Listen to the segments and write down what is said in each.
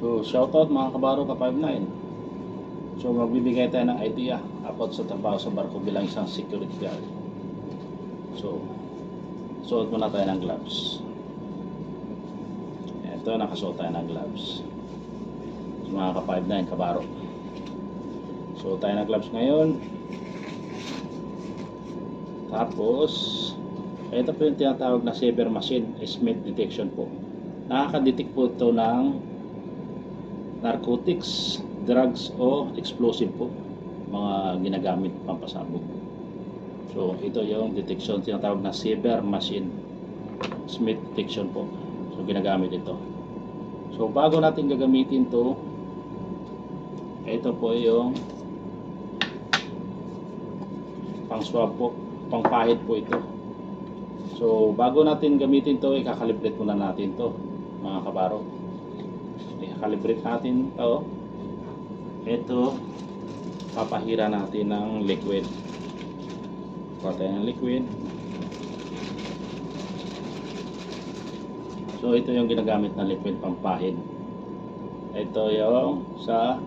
So, shoutout mga kabaro ka 59. So, magbibigay tayo ng idea about sa trabaho sa barko bilang isang security guard. So, suot muna tayo ng gloves. Ito, nakasuot tayo ng gloves. So, mga ka 59, kabaro. So, tayo ng gloves ngayon. Tapos, ito po yung tinatawag na saber machine, Smith detection po. Nakaka-detect po ito ng narcotics, drugs o explosive po. Mga ginagamit pampasabog. So, ito yung detection, tinatawag na saber machine, Smith detection po. So, ginagamit ito. So, bago natin gagamitin to, ito po yung pang swab po, pang pahid po ito. So, bago natin gamitin to, ikakalibrate muna natin to, mga kabaro. Ikakalibrate natin to. Ito, papahira natin ng liquid. Kuha ng liquid. So, ito yung ginagamit na liquid pampahid. Ito yung sa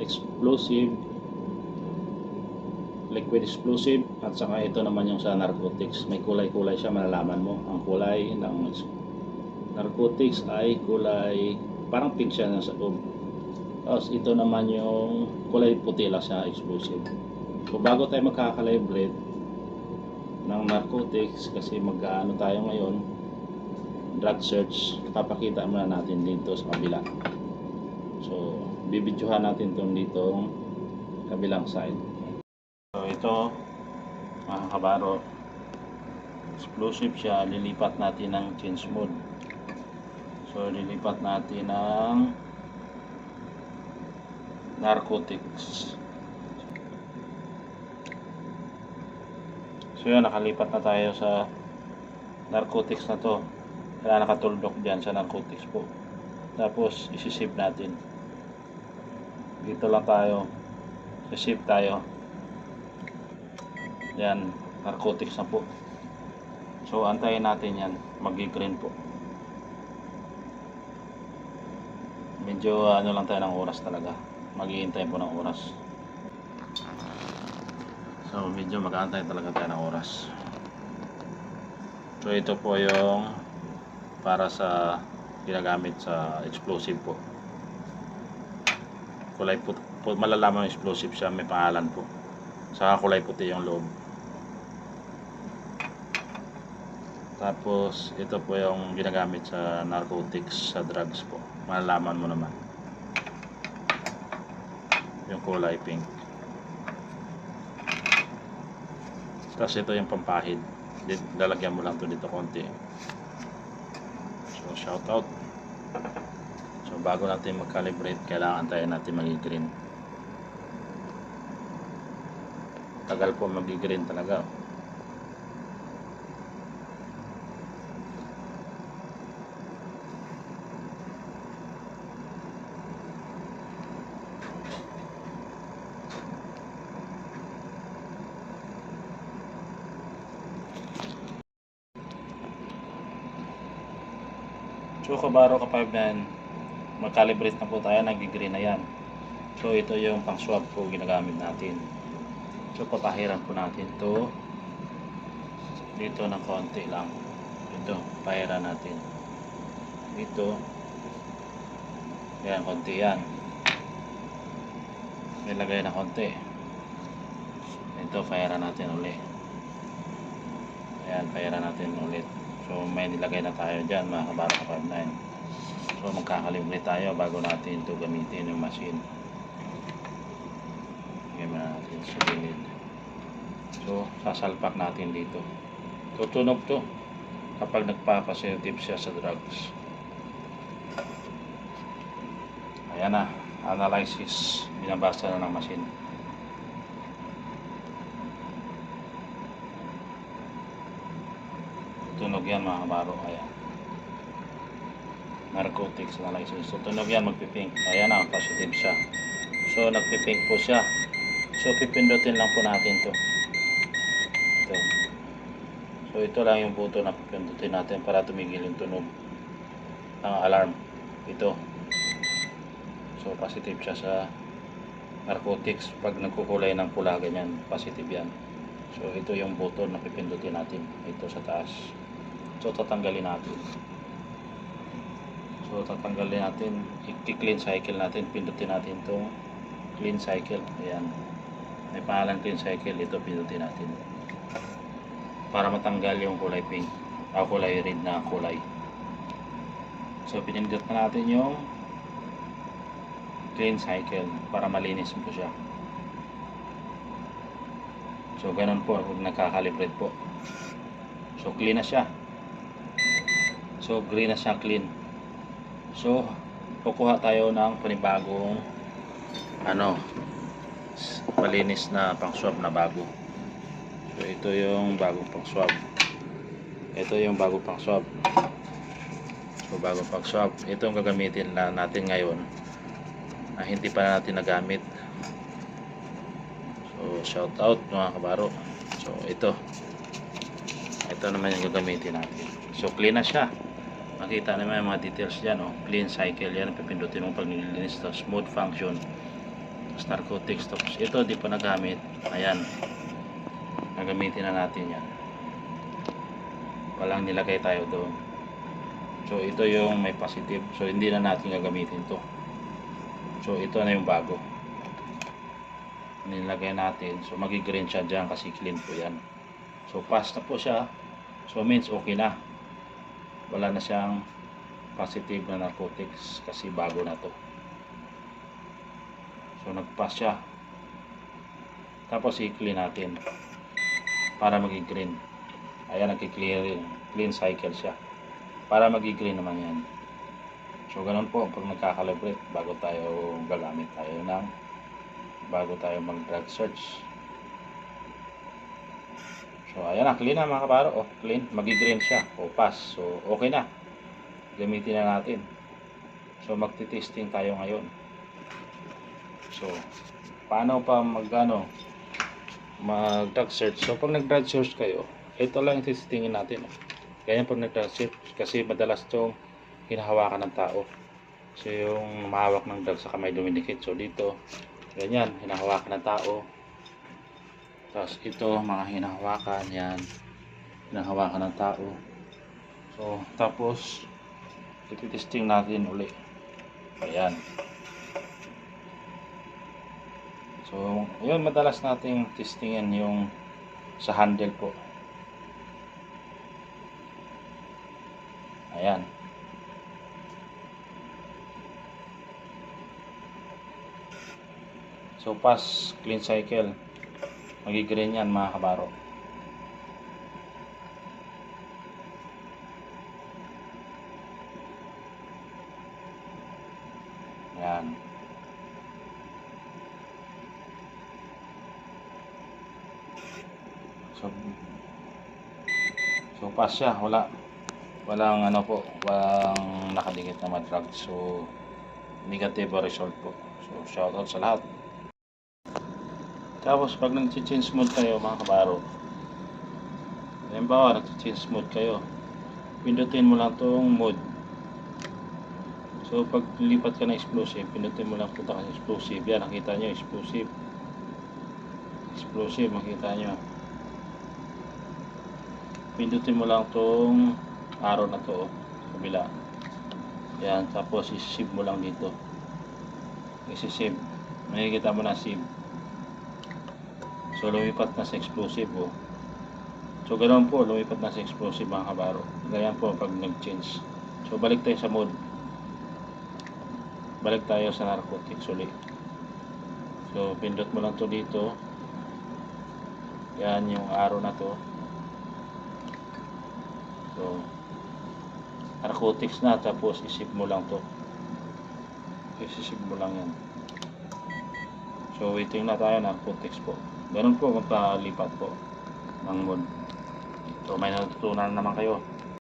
explosive liquid explosive at saka ito naman yung sa narcotics may kulay-kulay siya malalaman mo ang kulay ng narcotics ay kulay parang pink siya nasa loob. Tapos ito naman yung kulay puti lang sa explosive so bago tayo magkakalibrate ng narcotics kasi mag-ano tayo ngayon drug search papakita muna natin dito sa kabila. So bibidyohan natin itong dito kabilang side. So ito, mga kabaro, explosive siya, lilipat natin ng change mode. So lilipat natin ng narcotics. So yun, nakalipat na tayo sa narcotics na to. Kaya nakatuldok dyan sa narcotics po. Tapos isi-save natin. Dito lang tayo. Save tayo. Yan, narcotics na po. So, antayin natin yan. Magi-green po. Medyo ano lang tayo ng oras talaga. Maghihintay po ng oras. So, medyo mag-aantay talaga tayo ng oras. So, ito po yung para sa ginagamit sa explosive po. Kulay po, po malalaman explosive siya, may pangalan po. Saka kulay puti yung loob. Tapos, ito po yung ginagamit sa narcotics, sa drugs po. Malalaman mo naman. Yung kulay pink. Tapos ito yung pampahid. Lalagyan mo lang to dito konti. So, shout out. So, bago natin mag-calibrate, kailangan tayo natin mag-green. Tagal po mag-green talaga. So kabaro kapag yan, mag-calibrate na po tayo, nag-green na yan. So ito yung pang swab po ginagamit natin. So papahiran po natin to dito ng konti lang. Ito, pahiran natin. Dito. Yan, konti yan. Nilagay na konti. Ito, pahiran natin ulit. Ayan, pahiran natin ulit. So may nilagay na tayo dyan mga kabara ka 59. So magkakalibre tayo bago natin ito gamitin yung machine. Na natin sa gilid. So sasalpak natin dito. Tutunog to kapag nagpapasensitive siya sa drugs. Ayan na, analysis. Binabasa na ng machine. Tunog yan mga kabaro. Ayan. Narcotics analysis so tunog yan magpipink. Ayan na positive siya. So nagpipink po siya. So pipindutin lang po natin to. Ito. So ito lang yung buto na pipindutin natin para tumigil yung tunog ng alarm. Ito. So positive siya sa narcotics. Pag nagkukulay ng pula ganyan, positive yan. So ito yung button na pipindutin natin. Ito sa taas. So tatanggalin natin. So tatanggalin natin, i-clean cycle natin, pindutin natin itong clean cycle. Ayan. May pangalan clean cycle ito pindutin natin. Para matanggal yung kulay pink, o kulay red na kulay. So pinindot na natin yung clean cycle para malinis po siya. So ganun po pag nagkakalibrate po. So clean na siya. So green na siya clean. So kukuha tayo ng panibagong ano malinis na pang swab na bago. So ito yung bagong pang swab. Ito yung bagong pang swab. So bago pang swab, ito ang gagamitin na natin ngayon na hindi pa natin nagamit. So shout out mga kabaro. So ito. Ito naman yung gagamitin natin. So clean na siya. Makita naman yung mga details dyan. Oh. Clean cycle yan. Pipindutin mo pag nililinis. Tapos smooth function. Tapos narcotics. Tapos ito di pa nagamit. Ayan. Nagamitin na natin yan. Walang nilagay tayo doon. So ito yung may positive. So hindi na natin gagamitin to. So ito na yung bago. Nilagay natin. So magigreen siya dyan kasi clean po yan. So pass na po siya. So means okay na. Wala na siyang positive na narcotics kasi bago na to. So nagpass siya. Tapos i-clean natin para maging green. Ayan nagki-clear clean cycle siya. Para maging green naman yan. So ganun po pag nagkakalibrate bago tayo gagamit tayo ng bago tayo mag drug search. So ayan na, clean na mga kabaro. Oh, clean. Magi-green siya. O pass. So okay na. Gamitin na natin. So magti-testing tayo ngayon. So paano pa mag ano, mag drug search. So pag nag drug search kayo, ito lang yung testingin natin. oh. Ganyan pag nag drug search kasi madalas tong hinahawakan ng tao. So yung mahawak ng drug sa kamay dumidikit. So dito, ganyan, hinahawakan ng tao. Tapos ito, mga hinahawakan, yan. Hinahawakan ng tao. So, tapos, ititesting natin uli. Ayan. So, yun, madalas nating testingin yung sa handle po. Ayan. So, pass, clean cycle. Magigreen yan mga kabaro. Yan. So, so pass siya. Wala. Walang ano po. Walang nakadikit na madrag. So, negative result po. So, shout out sa lahat. Tapos pag nag-change mode kayo mga kabaro, halimbawa nag-change mode kayo, pindutin mo lang tong mode. So pag lipat ka ng explosive, pindutin mo lang punta ka explosive. Yan, nakita nyo, explosive. Explosive, makita nyo. Pindutin mo lang tong arrow na to, oh, kabila. Yan, tapos isi-save mo lang dito. Isi-save. Makikita mo na save. So lumipat na sa explosive oh. So ganoon po, lumipat na sa explosive mga kabaro. Ganyan po pag nag-change. So balik tayo sa mode. Balik tayo sa narcotics uli. So pindot mo lang to dito. Yan yung arrow na to. So narcotics na tapos isip mo lang to. Isisip mo lang yan. So waiting na tayo narcotics po. Ganun po magpalipat po ng mood. So may natutunan naman kayo.